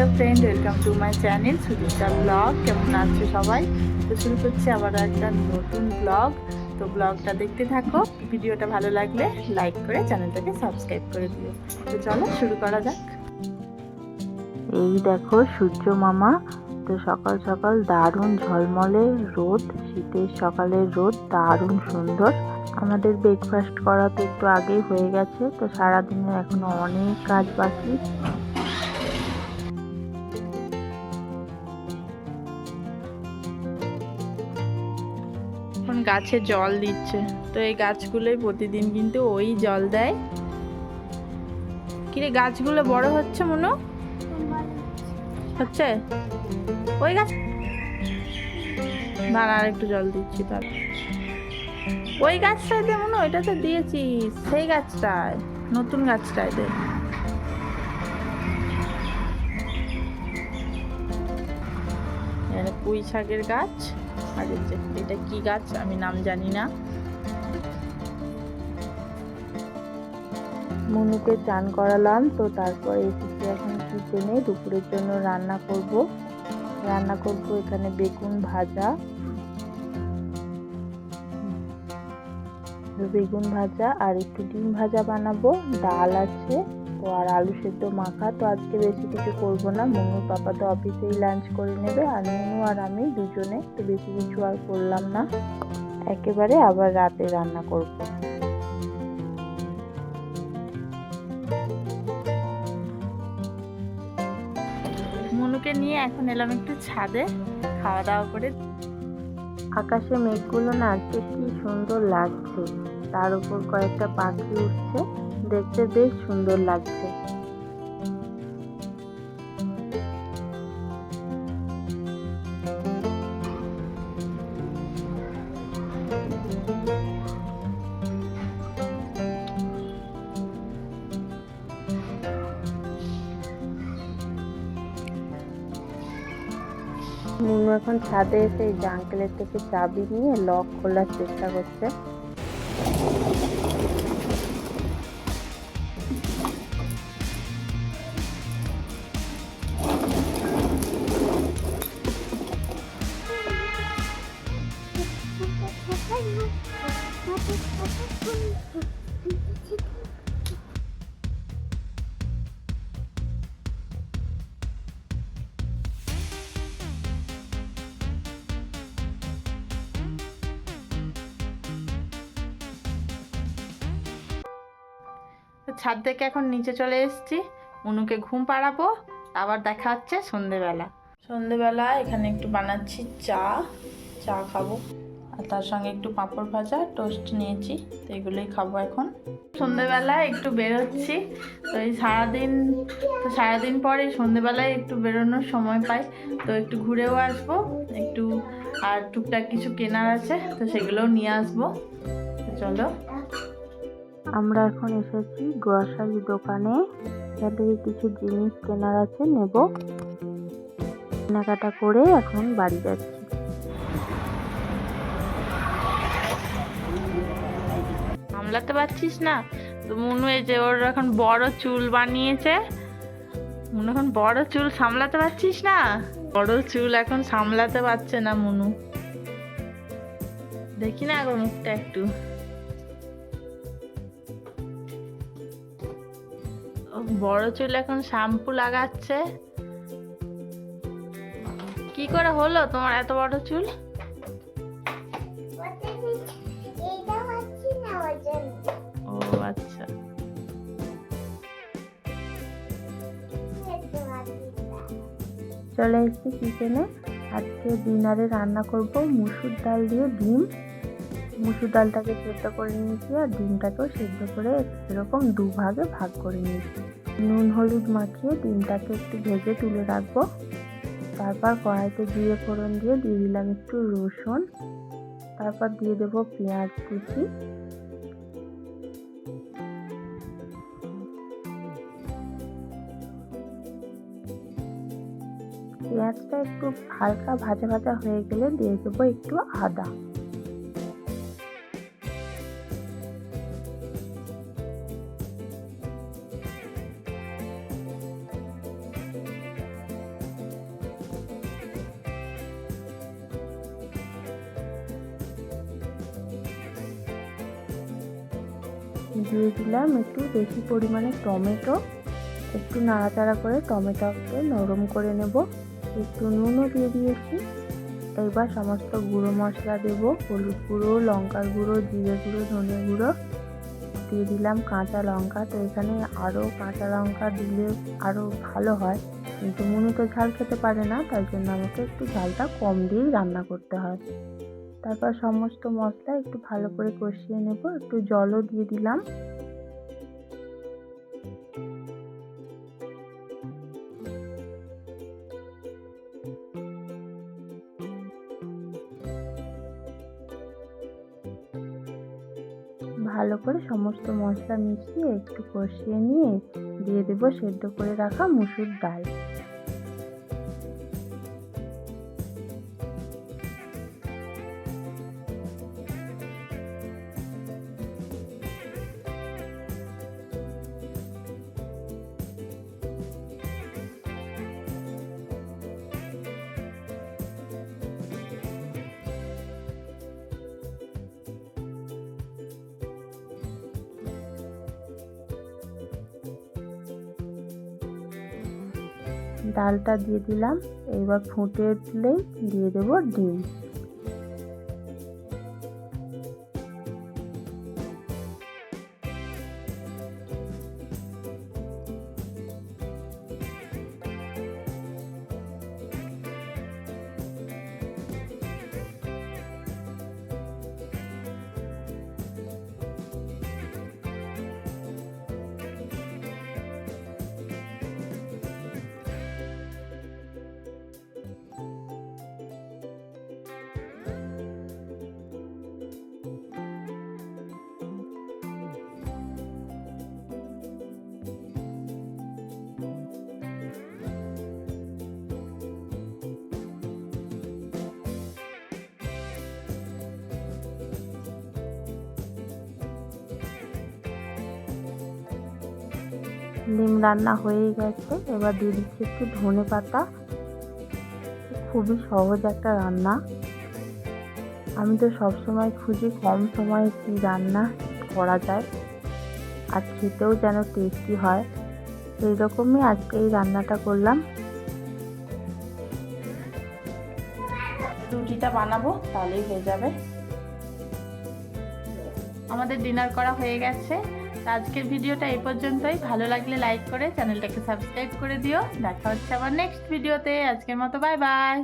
Hello friend welcome to my channel Sudipta blog কেমন আছো সবাই? তো শুরু করছি আবার একটা নতুন ব্লগ তো ব্লগটা দেখতে থাকো। ভিডিওটা ভালো লাগলে লাইক করে চ্যানেলটাকে সাবস্ক্রাইব করে দিও। তো চলো শুরু করা যাক। এই দেখো সূর্য মামা। তো সকাল সকাল দারুণ ঝলমলে রোদ, শীতের সকালের রোদ, দারুণ সুন্দর। আমাদের ব্রেকফাস্ট করা তো একটু আগেই হয়ে গেছে। তো সারাদিনের এখনও অনেক কাজ বাকি। এখন গাছে জল দিচ্ছে। তো এই গাছগুলোই প্রতিদিন কিন্তু ওই জল দেয়। কিরে, গাছগুলো বড় হচ্ছে মনে? হচ্ছে? ওই গাছ না আর একটু জল দিচ্ছি তার ওই গাছটায় দে মনে, ওইটা তো দিয়েছি। সেই গাছটায়, নতুন গাছটায় দে। পুঁই শাকের গাছ। আর এই যে এটা কি গাছ আমি নাম জানি না। মনুকে চান করালাম, তো তারপরে এসেছি এখন কিচেনে দুপুরের জন্য রান্না করব। রান্না করব এখানে বেগুন ভাজা। বেগুন ভাজা আর একটু ডিম ভাজা বানাবো। ডাল আছে। তো আর আলু সেদ্ধ মাখা তো আজকে বেশি কিছু করব না। মনুর পাপা তো অফিসেই লাঞ্চ করে নেবে আর মনু আর আমি দুজনে তো বেশি কিছু আর করলাম না। একেবারে আবার রাতে রান্না করব। মনুকে নিয়ে এখন এলাম একটু ছাদে খাওয়া দাওয়া করে। আকাশে মেঘগুলো না আজকে কি সুন্দর লাগছে। তার উপর কয়েকটা পাখি উঠছে। দেখতে বেশ সুন্দর লাগছে। মুনু এখন ছাদে এসে এই যে থেকে চাবি নিয়ে লক খোলার চেষ্টা করছে। তো ছাদ থেকে এখন নিচে চলে এসেছি। মনুকে ঘুম পাড়াবো, আবার দেখা হচ্ছে সন্ধেবেলা। সন্ধেবেলা এখানে একটু বানাচ্ছি চা চা খাব। আর তার সঙ্গে একটু পাঁপড় ভাজা, টোস্ট নিয়েছি, তো এগুলোই খাব এখন। সন্ধেবেলা একটু বেরোচ্ছি, তো এই সারাদিন, তো সারাদিন পরে সন্ধেবেলায় একটু বেরোনোর সময় পাই। তো একটু ঘুরেও আসব, একটু, আর টুকটাক কিছু কেনার আছে, তো সেগুলোও নিয়ে আসব। চলো। আমরা এখন এসেছি গ্রসারি দোকানে। এখান কিছু জিনিস কেনার আছে, নেব। কেনাকাটা করে এখন বাড়ি যাচ্ছি। সামলাতে পারছিস না? তো মনু এই যে ওর এখন বড় চুল বানিয়েছে। মনু এখন বড় চুল সামলাতে পারছিস না? বড় চুল এখন সামলাতে পারছে না মনু। দেখি না এখন মুখটা একটু। বড় চুল এখন শ্যাম্পু লাগাচ্ছে। কি করে হলো তোমার এত বড় চুল? ও আচ্ছা। চলে এসেছি কিচেনে আজকে ডিনারে রান্না করব মুসুর ডাল দিয়ে ডিম। মুসুর ডালটাকে সেদ্ধ করে নিয়েছি আর ডিমটাকেও সেদ্ধ করে এরকম দু ভাগে ভাগ করে নিয়েছি। নুন, হলুদ মাখিয়ে ডিমটাকে একটু ভেজে তুলে রাখব। তারপর কড়াইতে দিয়ে ফোড়ন দিয়ে দিয়ে দিলাম একটু রসুন। তারপর দিয়ে দেবো পেঁয়াজ কুচি। পেঁয়াজটা একটু হালকা ভাজা ভাজা হয়ে গেলে দিয়ে দেবো একটু আদা। দিয়ে দিলাম একটু বেশি পরিমাণে টমেটো। একটু নাড়াচাড়া করে টমেটোকে নরম করে নেব। একটু নুনও দিয়ে দিয়েছি। এবার সমস্ত গুঁড়ো মশলা দেবো। হলুদ গুঁড়ো, লঙ্কার গুঁড়ো, জিরে গুঁড়ো, ধনে গুঁড়ো। দিয়ে দিলাম কাঁচা লঙ্কা। তো এখানে আরও কাঁচা লঙ্কা দিলে আরও ভালো হয়। কিন্তু মুনু তো ঝাল খেতে পারে না, তাই জন্য আমাকে একটু ঝালটা কম দিয়েই রান্না করতে হয়। তারপর সমস্ত মশলা একটু ভালো করে কষিয়ে নেব, একটু জলও দিয়ে দিলাম। ভালো করে সমস্ত মশলা মিশিয়ে একটু কষিয়ে নিয়ে দিয়ে দেবো সেদ্ধ করে রাখা মুসুর ডাল। ডালটা দিয়ে দিলাম। এবার ফুটে উঠলেই দিয়ে দেবো ডিম। ডিম রান্না হয়ে গেছে। এবার দিয়ে দিচ্ছি একটু ধনে পাতা। খুবই সহজ একটা রান্না। আমি তো সবসময় খুঁজি কম সময়ে কী রান্না করা যায় আর খেতেও যেন টেস্টি হয়। সেই রকমই আজকে এই রান্নাটা করলাম। রুটিটা বানাবো, তাহলেই হয়ে যাবে। আমাদের ডিনার করা হয়ে গেছে। আজকের ভিডিওটা এই পর্যন্তই। ভালো লাগলে লাইক করে চ্যানেলটাকে সাবস্ক্রাইব করে দিও। দেখা হচ্ছে আবার নেক্সট ভিডিওতে আজকের মতো বাই বাই